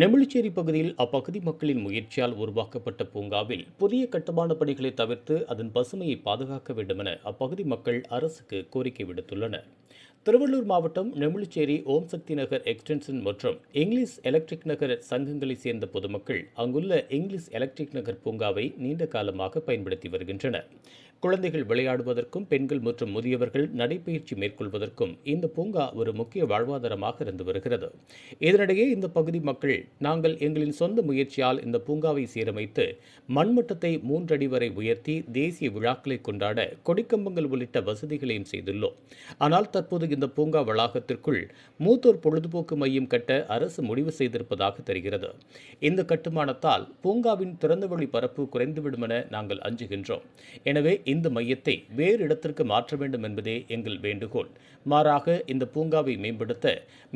நெமிழிச்சேரி பகுதியில் அப்பகுதி மக்களின் முயற்சியால் உருவாக்கப்பட்ட பூங்காவில் புதிய கட்டுமான பணிகளை தவிர்த்து அதன் பசுமையை பாதுகாக்க வேண்டுமென அப்பகுதி மக்கள் அரசுக்கு கோரிக்கை விடுத்துள்ளனர். திருவள்ளூர் மாவட்டம் நெமிழிச்சேரி ஓம் சக்தி நகர் எக்ஸ்டென்ஷன் மற்றும் இங்கிலீஷ் எலக்ட்ரிக் நகர் சங்கங்களைச் சேர்ந்த பொதுமக்கள் அங்குள்ள இங்கிலீஷ் எலக்ட்ரிக் நகர் பூங்காவை நீண்ட காலமாக பயன்படுத்தி வருகின்றனர். குழந்தைகள் விளையாடுவதற்கும் பெண்கள் மற்றும் முதியவர்கள் நடைபயிற்சி மேற்கொள்வதற்கும் இந்த பூங்கா ஒரு முக்கிய வாழ்வாதாரமாக இருந்து வருகிறது. இதனிடையே இந்த பகுதி மக்கள் நாங்கள் எங்களின் சொந்த முயற்சியால் இந்த பூங்காவை சீரமைத்து மண்மட்டத்தை மூன்றடி வரை உயர்த்தி தேசிய விழாக்களை கொண்டாட கொடிக்கம்பங்கள் உள்ளிட்ட வசதிகளையும் செய்துள்ளோம். ஆனால் தற்போது இந்த பூங்கா வளாகத்திற்குள் மூத்தோர் பொழுதுபோக்கு மையம் கட்ட அரசு முடிவு செய்திருப்பதாக தெரிகிறது. இந்த கட்டுமானத்தால் பூங்காவின் திறந்தவெளி பரப்பு குறைந்துவிடும் என நாங்கள் அஞ்சுகின்றோம். எனவே இந்த மையத்தை வேறு இடத்திற்கு மாற்ற வேண்டும் என்பதே எங்கள் வேண்டுகோள். மாறாக இந்த பூங்காவை மேம்படுத்த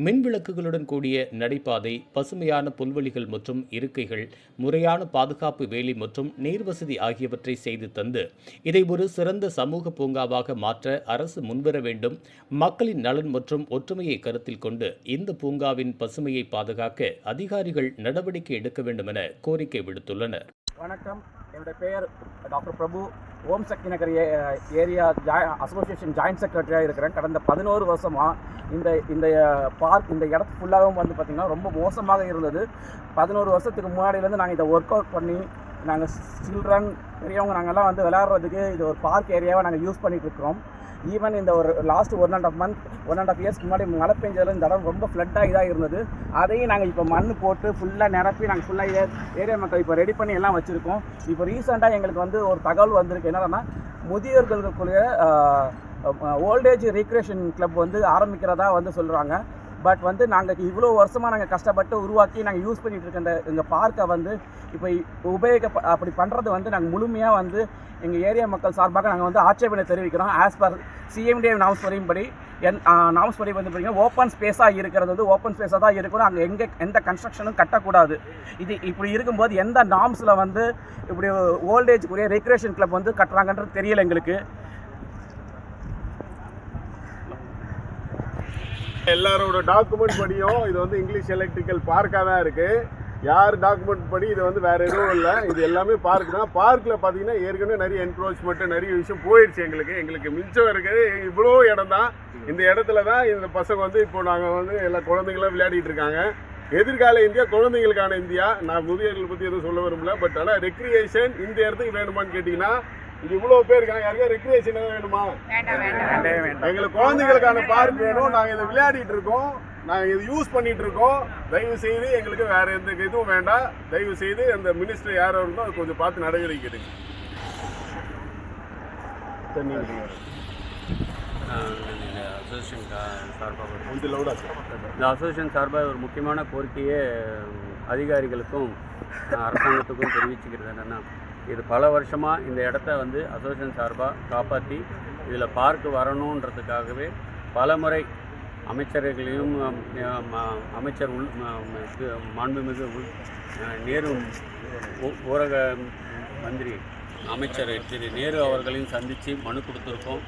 மின்விளக்குகளுடன் கூடிய நடைபாதை பசுமையான புல்வெளிகள் மற்றும் இருக்கைகள் முறையான பாதுகாப்பு வேலி மற்றும் நீர்வசதி ஆகியவற்றை செய்து தந்து இதை ஒரு சிறந்த சமூக பூங்காவாக மாற்ற அரசு முன்வர வேண்டும். மக்களின் நலன் மற்றும் ஒற்றுமையை கருத்தில் கொண்டு இந்த பூங்காவின் பசுமையை பாதுகாக்க அதிகாரிகள் நடவடிக்கை எடுக்க வேண்டும் என கோரிக்கை விடுத்துள்ளனர். வணக்கம். என்னுடைய பெயர் doctor Prabhu. Om Sakthi Nagar area joy association joint செக்ரட்டரியாக இருக்கிறேன். கடந்த பதினோரு வருஷமாக இந்த இந்த பார்க் இந்த இடத்து ஃபுல்லாகவும் வந்து பார்த்திங்கன்னா ரொம்ப மோசமாக இருந்தது. பதினோரு வருஷத்துக்கு முன்னாடியிலேருந்து நாங்கள் இதை ஒர்க் அவுட் பண்ணி நாங்கள் சில்ட்ரன் பெரியவங்க நாங்கள்லாம் வந்து விளையாடுறதுக்கு இது ஒரு பார்க் ஏரியாவை நாங்கள் யூஸ் பண்ணிகிட்டு இருக்கிறோம். ஈவன் இந்த ஒரு last one and half month one and half இயர்ஸ்க்கு முன்னாடி மழை பெஞ்சதில் இந்த இடம் ரொம்ப ஃப்ளட்டாக இதாக இருந்தது. அதையும் நாங்கள் இப்போ மண் போட்டு ஃபுல்லாக நிரப்பி நாங்கள் ஃபுல்லாக ஏரியா மக்கள் இப்போ ரெடி பண்ணி எல்லாம் வச்சுருக்கோம். இப்போ ரீசெண்டாக எங்களுக்கு வந்து ஒரு தகவல் வந்திருக்கு. என்னன்னா முதியோர்களுக்குள்ளே ஓல்டேஜ் ரீக்ரியேஷன் கிளப் வந்து ஆரம்பிக்கிறதா வந்து சொல்கிறாங்க பட் வந்து நாங்கள் இவ்வளோ வருஷமாக நாங்கள் கஷ்டப்பட்டு உருவாக்கி நாங்கள் யூஸ் பண்ணிகிட்டு இருக்க இந்த எங்கள் பார்க்கை வந்து இப்போ உபயோக அப்படி பண்ணுறது வந்து நாங்கள் முழுமையாக வந்து எங்கள் ஏரியா மக்கள் சார்பாக நாங்கள் வந்து ஆட்சேபனை தெரிவிக்கிறோம். ஆஸ் பர் சிஎம்டிஏ நாம்ஸ் படி என் நாம்ஸ் படி வந்து பார்த்தீங்கன்னா ஓப்பன் ஸ்பேஸாக இருக்கிறது வந்து ஓப்பன் ஸ்பேஸாக தான் இருக்கணும். அங்கே எங்கே எந்த கன்ஸ்ட்ரக்ஷனும் கட்டக்கூடாது. இது இப்படி இருக்கும்போது எந்த நாம்ஸில் வந்து இப்படி ஓல்டேஜ்க்குரிய ரெக்ரேஷன் கிளப் வந்து கட்டுறாங்கன்றது தெரியல எங்களுக்கு. எல்லாரோட டாக்குமெண்ட் படியும். இது வந்து இங்கிலீஷ் எலக்ட்ரிக்கல் பார்க்காக தான் இருக்குது யார் டாக்குமெண்ட் படி இது வந்து வேறு எதுவும் இல்லை. இது எல்லாமே பார்க் தான். பார்க்கில் பார்த்தீங்கன்னா ஏற்கனவே நிறைய என்க்ரோச்மெண்ட்டு நிறைய விஷயம் போயிடுச்சு எங்களுக்கு. எங்களுக்கு மிச்சம் இருக்குது இவ்வளோ இடம் தான். இந்த இடத்துல தான் இந்த பசங்க வந்து இப்போ நாங்கள் வந்து எல்லா குழந்தைங்களும் விளையாடிட்டு இருக்காங்க. எதிர்கால இந்தியா குழந்தைங்களுக்கான இந்தியா. நான் முதியோர்களை பற்றி எதுவும் சொல்ல விரும்பல. பட் ஆனால் ரெக்ரியேஷன் இந்த இடத்துக்கு வேணுமான்னு கேட்டிங்கன்னா இது இவ்வளோ பேர் இருக்காங்க யாருக்கா ரெக்ரியேஷன் எதாவது வேணுமா? வேண்டவே வேண்டாம். எங்களுக்கு குழந்தைகளுக்கான பார்க் வேணும். நாங்கள் இதை விளையாடிட்டு இருக்கோம். நாங்கள் இது யூஸ் பண்ணிட்டு இருக்கோம். தயவு செய்து எங்களுக்கு வேற எந்த இதுவும் வேண்டாம். தயவு செய்து அந்த மினிஸ்டர் யாரோ இருந்தோ அது கொஞ்சம் பார்த்து நடவடிக்கை எடுங்க. நீங்க அசோசியேஷன் சார்பாக இந்த அசோசியேஷன் சார்பாக ஒரு முக்கியமான கோரிக்கையே அதிகாரிகளுக்கும் அரசாங்கத்துக்கும் தெரிவிச்சுக்கிறது என்னென்னா இது பல வருஷமாக இந்த இடத்த வந்து அசோசியேஷன் சார்பாக காப்பாற்றி இதில் பார்க்கு வரணுன்றதுக்காகவே பல முறை அமைச்சர்களையும் அமைச்சர் உள் மாண்புமிகு உள் நேரு ஊரக மந்திரி அமைச்சர் திரு நேரு அவர்களையும் சந்தித்து மனு கொடுத்துருக்கோம்.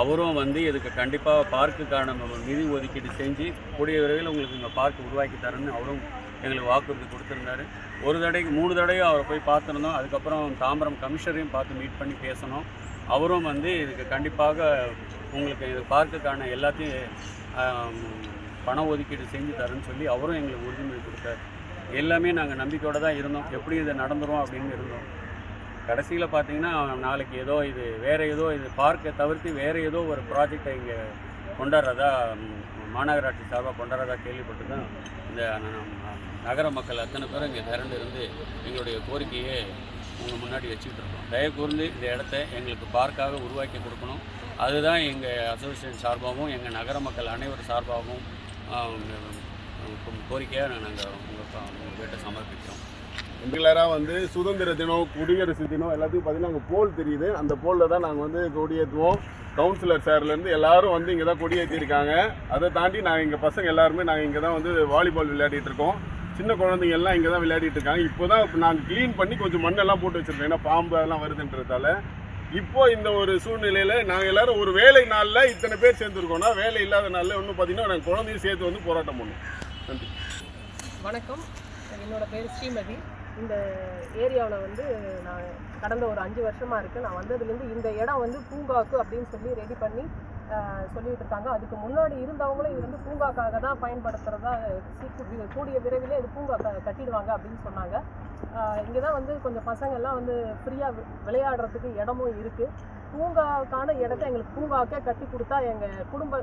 அவரும் வந்து இதுக்கு கண்டிப்பாக பார்க்குக்கான நிதி ஒதுக்கீடு செஞ்சு கூடிய விரைவில் உங்களுக்கு இங்கே பார்க் உருவாக்கி தரேன்னு அவரும் எங்களுக்கு வாக்குறுதி கொடுத்துருந்தாரு. ஒரு தடவைக்கு மூணு தடையும் அவரை போய் பார்த்துருந்தோம். அதுக்கப்புறம் தாம்பரம் கமிஷனரையும் பார்த்து மீட் பண்ணி பேசணும். அவரும் வந்து இதுக்கு கண்டிப்பாக உங்களுக்கு இது பார்க்குக்கான எல்லாத்தையும் பண ஒதுக்கீடு செஞ்சு தரேன்னு சொல்லி அவரும் எங்களுக்கு உறுதிமொழி கொடுத்தாரு. எல்லாமே நாங்கள் நம்பிக்கையோடு தான் இருந்தோம். எப்படி இது நடந்துரும் அப்படின்னு இருந்தோம். கடைசியில் பார்த்தீங்கன்னா நாளைக்கு ஏதோ இது வேறு ஏதோ இது பார்க்கை தவிர்த்து வேறு ஏதோ ஒரு ப்ராஜெக்டை இங்கே கொண்டாடுறதா மாநகராட்சி சார்பாக கொண்டாடுறதா கேள்விப்பட்டு தான் இந்த நகர மக்கள் அத்தனை பேரும் இங்கே திரண்டு இருந்து எங்களுடைய கோரிக்கையை உங்கள் முன்னாடி வச்சுக்கிட்டு இருக்கோம். தயவு கூர்ந்து இந்த இடத்த எங்களுக்கு பார்க்காக உருவாக்கி கொடுக்கணும். அதுதான் எங்கள் அசோசியேஷன் சார்பாகவும் எங்கள் நகர மக்கள் அனைவர் சார்பாகவும் கோரிக்கையாக நாங்கள் உங்கள் உங்கள்கிட்ட சமர்ப்பிக்கிறோம். ரெகுலராக வந்து சுதந்திர தினம் குடியரசு தினம் எல்லாத்தையும் பார்த்தீங்கன்னா அங்கே போல் தெரியுது. அந்த போலில் தான் நாங்கள் வந்து கொடியேற்றுவோம். கவுன்சிலர் சார்லேருந்து எல்லாரும் வந்து இங்கே தான் கொடியேற்றிருக்காங்க அதை தாண்டி நாங்கள் இங்கே பசங்க எல்லாருமே நாங்கள் இங்கே தான் வந்து வாலிபால் விளையாடிட்டு இருக்கோம் சின்ன குழந்தைங்க எல்லாம் இங்கே தான் விளையாடிட்டு இருக்காங்க இப்போ தான் நாங்கள் க்ளீன் பண்ணி கொஞ்சம் மண்ணெல்லாம் போட்டு வச்சுருக்கோம். ஏன்னா பாம்பு அதெல்லாம் வருதுன்றதால. இப்போ இந்த ஒரு சூழ்நிலையில் நாங்கள் எல்லாரும் ஒரு வேலை நாளில் இத்தனை பேர் சேர்ந்துருக்கோம்னா வேலை இல்லாத நாளில் இன்னும் பார்த்தீங்கன்னா நாங்கள் குழந்தையும் சேர்த்து வந்து போராட்டம் பண்ணுவோம். நன்றி. வணக்கம். என்னோட பேர் ஸ்ரீமதி. இந்த ஏரியாவில் வந்து நான் கடந்த ஒரு அஞ்சு வருஷமாக இருக்குது நான் வந்ததுலேருந்து இந்த இடம் வந்து பூங்காக்கு அப்படின்னு சொல்லி ரெடி பண்ணி சொல்லிட்டு இருக்காங்க அதுக்கு முன்னாடி இருந்தவங்களும் இது வந்து பூங்காக்காக தான் பயன்படுத்துகிறதா சீக்கு கூடிய விரைவில் இது பூங்கா கட்டிடுவாங்க அப்படின்னு சொன்னாங்க. இங்கே தான் வந்து கொஞ்சம் பசங்கள்லாம் வந்து ஃப்ரீயாக விளையாடுறதுக்கு இடமும் இருக்குது பூங்காக்கான இடத்த எங்களுக்கு பூங்காக்கே கட்டி கொடுத்தா எங்கள் குடும்ப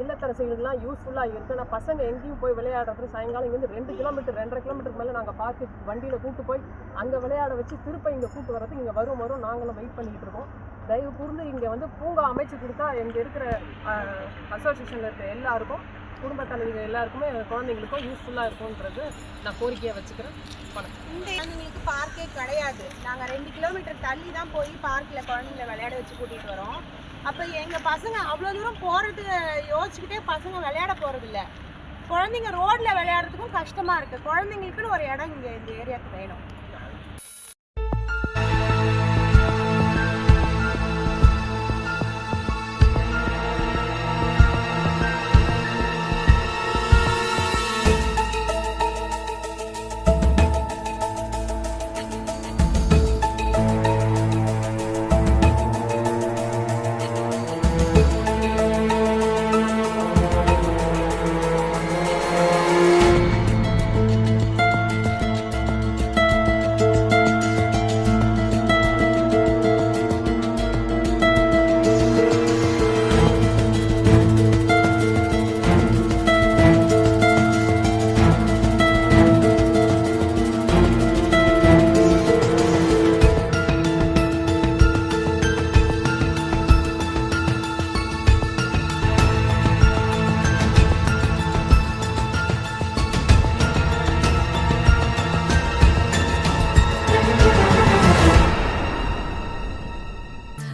இல்லத்தரசிகளுக்குலாம் யூஸ்ஃபுல்லாக இருக்குது ஆனால் பசங்க எங்கேயும் போய் விளையாடுறது சாயங்காலம் இங்கேருந்து ரெண்டு கிலோமீட்டர் ரெண்டரை கிலோமீட்டருக்கு மேலே நாங்கள் பார்த்து வண்டியில் கூப்பிட்டு போய் அங்கே விளையாட வச்சு திருப்ப இங்கே கூப்பிட்டு வரதுக்கு இங்கே வரும் வரும் நாங்களும் வெயிட் பண்ணிகிட்டு இருக்கோம். தயவு கூர்ந்து இங்கே வந்து பூங்கா அமைச்சு கொடுத்தா இங்கே இருக்கிற அசோசியேஷனில் இருக்கிற எல்லாருக்கும் குடும்ப தலைவிகள் எல்லாருக்குமே குழந்தைங்களுக்கும் யூஸ்ஃபுல்லாக இருக்கும்ன்றது நான் கோரிக்கையாக வச்சுக்கிறேன். வணக்கம். இந்த குழந்தைங்களுக்கு பார்க்கே கிடையாது. நாங்கள் ரெண்டு கிலோமீட்டர் தள்ளி தான் போய் பார்க்கில் குழந்தைங்கள விளையாட வச்சு கூட்டிகிட்டு வரோம். அப்போ எங்கள் பசங்க அவ்வளோ தூரம் போகிறது யோசிச்சுக்கிட்டே பசங்க விளையாட போகிறதில்ல குழந்தைங்க ரோட்டில் விளையாடுறதுக்கும் கஷ்டமாக இருக்குது குழந்தைங்களுக்குன்னு ஒரு இடம் இங்கே இந்த ஏரியாவுக்கு வேணும்.